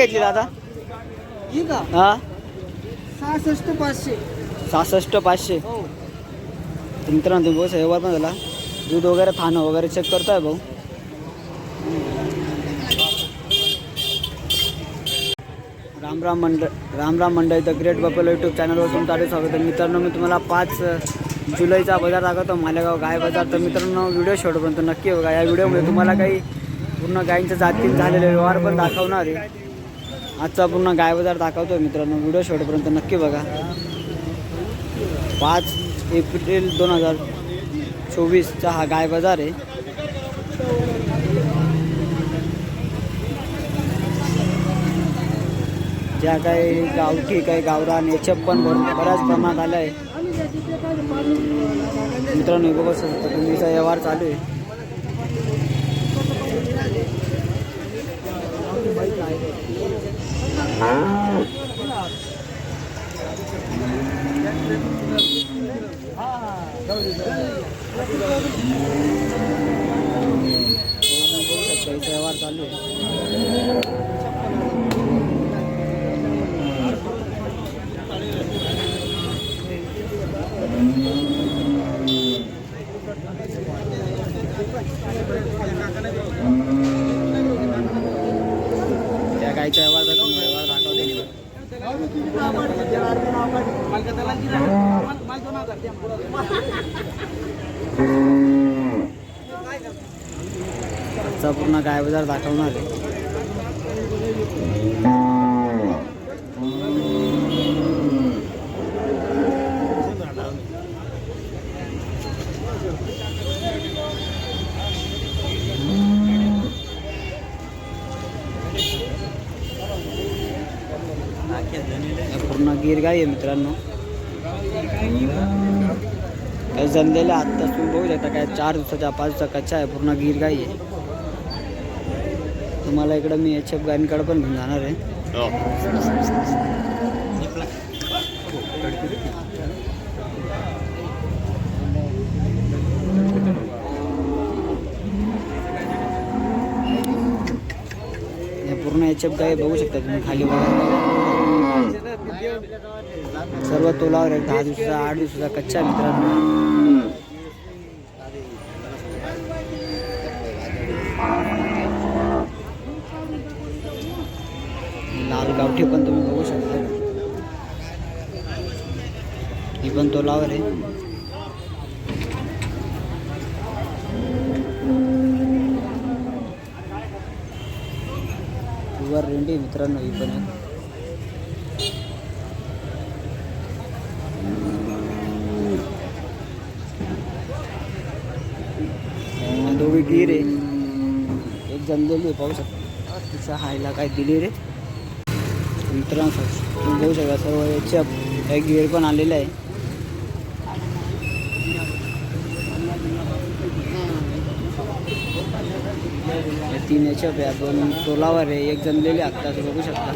घेतली दादा? ही का? हा? सहासष्ट पाचशे. सहासष्ट पाचशे? हो. तर मित्रांनो तुम्ही बघू व्यवहार पण झाला. दूध वगैरे थाणं वगैरे चेक करताय भाऊ. राम राम मंडळ राम राम मंडळ द ग्रेट बपल यूट्यूब चॅनलवर तुमचं आले स्वागत आहे. मित्रांनो मी तुम्हाला पाच जुलैचा बाजार दाखवतो मालेगाव गाय बाजार. तर मित्रांनो व्हिडिओ शेवटपर्यंत नक्की बघा. या व्हिडिओमध्ये तुम्हाला काही पूर्ण गायींच्या जातील झालेले व्यवहार पण दाखवणार आहे. आजचा पूर्ण गाय बाजार दाखवतो मित्रांनो व्हिडिओ शेवटपर्यंत नक्की बघा. पाच एप्रिल दोन हजार चोवीसचा हा गाय बाजार आहे. ज्या काही गावठी काही गावरान याच्यात पण भर बऱ्याच प्रमाणात आलं आहे मित्रांनो हे बघू शकता तुम्हीचा व्यवहार चालू आहे. आजचा पूर्ण गाय बाज़ार दाखवणार आहे. पूर्ण गिर गाय आहे मित्रांनो. काही जणलेले आत्ताच तुम्ही बघू शकता काय चार दिवसाच्या, पाच दिवसा कच्चा आहे पूर्ण गिर गाई आहे. तुम्हाला इकडं मी एच एफ गायींकडे पण घेऊन जाणार आहे. हे. पूर्ण एच एफ गाय बघू शकता तुम्ही खाली बघा. सर्व तोलावर आहे दहा दिवसाचा आठ दिवसाचा कच्चा मित्रांनो. गावठी पण तुम्ही बघू शकता. ही पण तोलावर आहे. वर रेंडी मित्रांनो ही पण आहे दोघे गिर आहे. एक जमलेली पाहू शकता. तिचा हायला काय दिली रे? मित्रांनो तुम्ही बघू शकता सर्व याच्या एक गिअर पण आलेलं आहे. तीन याच्या या दोन टोलावर आहे एक जमलेली आत्ता ते बघू शकता.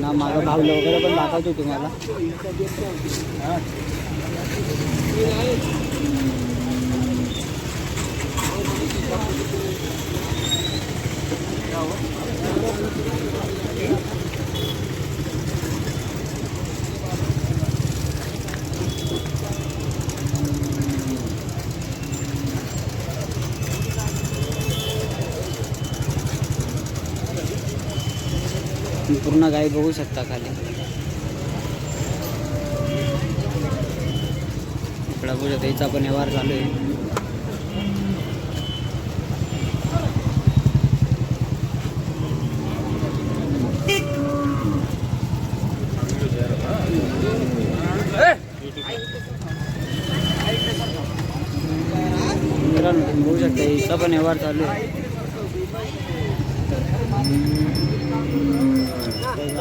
ना माझा भावलं वगैरे पण दाखवतो तुम्हाला. तुम्ही पूर्ण गाई बघू शकता खाली. इकडं बघू शकता पण व्यवहार चालू आहे मित्रांनो तुम्ही बघू शकता याचा पण व्यवहार चालू आहे.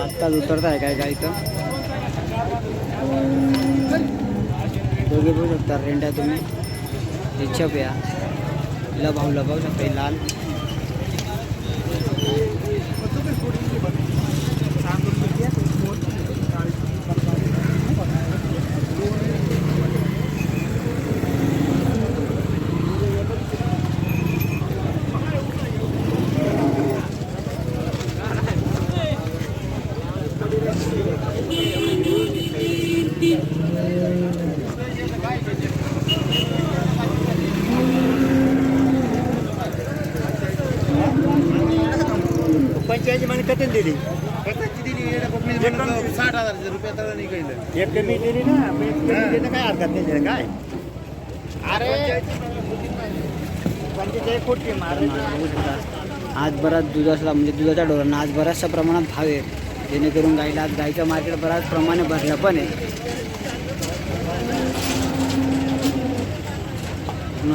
आत्ताच उतरत आहे काय काय इथं? दोघे बघू शकता रेंड्या तुम्ही. रिचप या. लभाव लभाव शकता लाल. कथन दिली? दिली कोकणी म्हणून साठ हजार रुपये तर नाही कळलं एक कमी दिली ना मग एक कमी देणं काय हरकत नाही त्याला, काय? अरे. पंचेचाळीस कोटी मारे बघू शकता आज बराच दुधाचा म्हणजे दुधाच्या ढोरांना आज बऱ्याचशा प्रमाणात भाव आहे जेणेकरून गाईला आज गाईचं मार्केट बऱ्याच प्रमाणे भरलं पण आहे.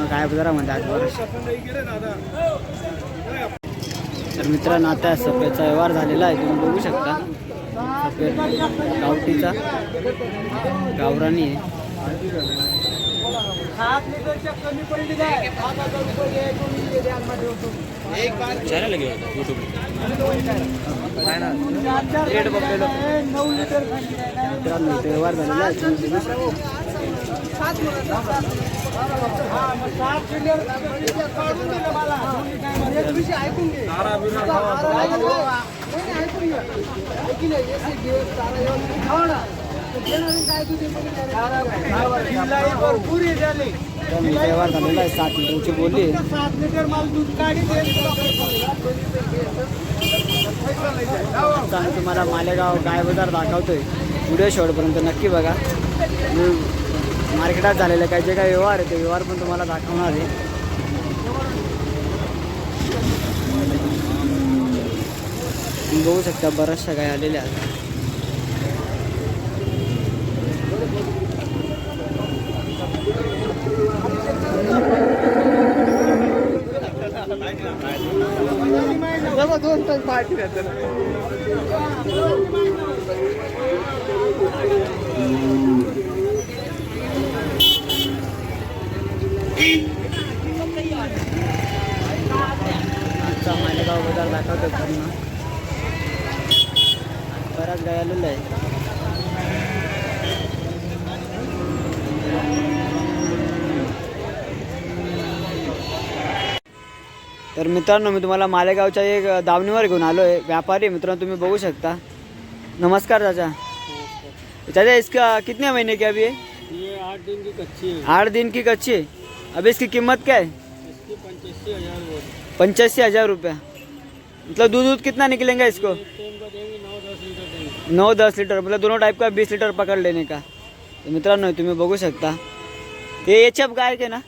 काय बाजारामध्ये आज बरं. तर मित्रांनो आता सफेदचा व्यवहार झालेला आहे. तुम्ही बघू शकता. सफेद गावठीचा गावरानी आहे. मित्रांनो इथे व्यवहार झालेला आहे. सात तर व्यवहार झालेला आहे सात लिटरची बोली आहे सात लिटर माल दूध काढी तुम्हाला मालेगाव गाय बाजार दाखवतोय व्हिडिओ शेवटपर्यंत नक्की बघा. मार्केटात झालेले काही जे काही व्यवहार आहे ते व्यवहार पण तुम्हाला दाखवणार आहे. बघू शकता बऱ्याचशा काही आलेल्या आहेत. दोन तास पार्टी बाज़ार दाखवतो पूर्ण. बऱ्याच गाय आलेल्या आहे तर मित्रांनो मी तुम्हाला मालेगावच्या एक दावणीवर घेऊन आलो आहे व्यापारी आहे मित्रांनो तुम्ही बघू शकता. नमस्कार चाचा. चाचा इसका कितने महीने की अभी है? ये आठ दिन की कच्ची है। आठ दिन की कच्ची है। अभी इसकी कीमत क्या है? पंचासी हज़ार रुपया। मतलब दूध दूध कितना निकलेगा इसको? नौ दस लीटर मतलब दोनों टाइप का बीस लीटर पकड़ लेने का। तो तर मित्रांनो तुम्ही बघू शकता। हे एचएफ गाय के ना?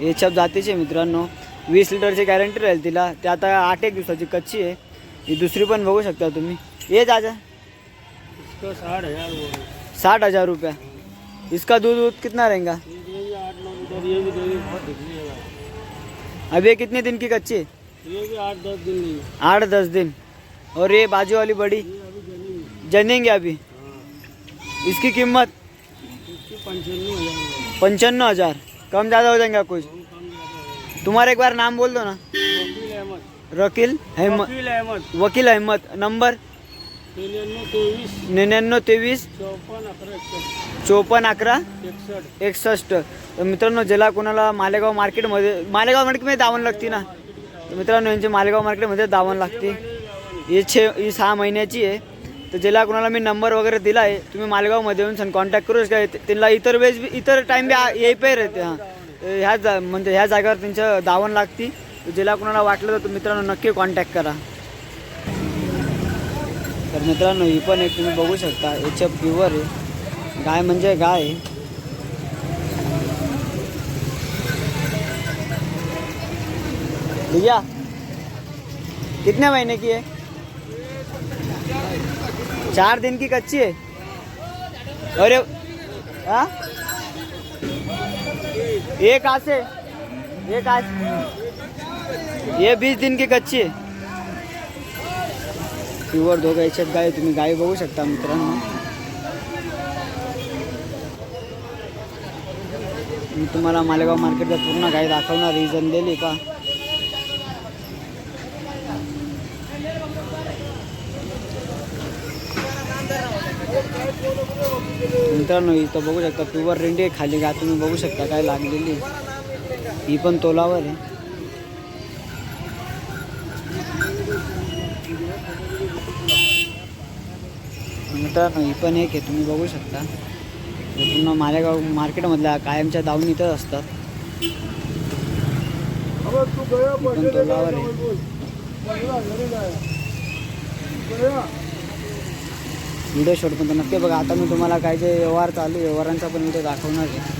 एचएफ जातीचे मित्रांनो। वीस लिटरची गॅरंटी राहील तिला. ते आता आठ एक दिवसाची कच्ची आहे. ही दुसरी पण बघू शकता तुम्ही. ये दादा. साठ हज़ार साठ हज़ार रुपया. इसका दूध दूध कितना रहेगा? ये ये अभी ये कितने दिन की कच्ची है? ये भी आठ दस दिन नहीं आठ दस दिन और ये बाजू वाली बड़ी जनेंगे अभी। इसकी कीमत पंचानवे हजार। कम ज़्यादा हो जाएगा कुछ। तुम्हारा एक बार नाम बोल दो ना। वकील अहमद। रकील अहमद। वकील अहमद। नंबर? निन्यानवे तेवीस। निन्याण्णव तेवीस। चौपन्न अकरा एकसष्ट। तर मित्रांनो ज्याला कोणाला मालेगाव मार्केटमध्ये मालेगाव मार्केटमध्ये दावण लागते ना। मित्रांनो यांची मालेगाव मार्केटमध्ये दावण लागते. ही छे ही सहा महिन्याची आहे. तर ज्याला कोणाला मी नंबर वगैरे दिला आहे तुम्ही मालेगावमध्ये येऊन सांग कॉन्टॅक्ट करू शकता त्यांना इतर वेळेस बी इतर टाईम बी आ- येई पे राहते हां. ह्या जा म्हणजे ह्या जागेवर त्यांचं दावण लागते. ज्याला कोणाला वाटलं तर मित्रांनो नक्की कॉन्टॅक्ट करा. तर मित्रांनो ही पण एक तुम्ही बघू शकता याच्या प्युअर आहे. गाय म्हणजे गाय. भैया, कितने महीने की है? चार दिन की कच्ची है? अरे हाँ? एक आज से, एक आज, ये बीस दिन की कच्ची आहे प्युअर दोघं याच्यात गाय, तुम्ही गाय बघू शकता मित्रांनो मी तुम्हाला मालेगाव मार्केटचा पूर्ण गाय दाखवणार ही जनलेली का मित्रांनो इथं बघू शकता प्युअर रेंडी आहे खाली. गाय तुम्ही बघू शकता काय लागलेली ही पण तोलावर आहे. मित्रांनो ही पण एक आहे. तुम्ही बघू शकता. पुन्हा माझ्या मालेगाव मार्केटमधल्या कायमच्या दावणी इथंच असतात. पण तोलावर आहे. व्हिडिओ शूट पण नक्की बघा. आता मी तुम्हाला काय जे व्यवहार चालू आहे व्यवहारांचा पण व्हिडिओ दाखवणार आहे.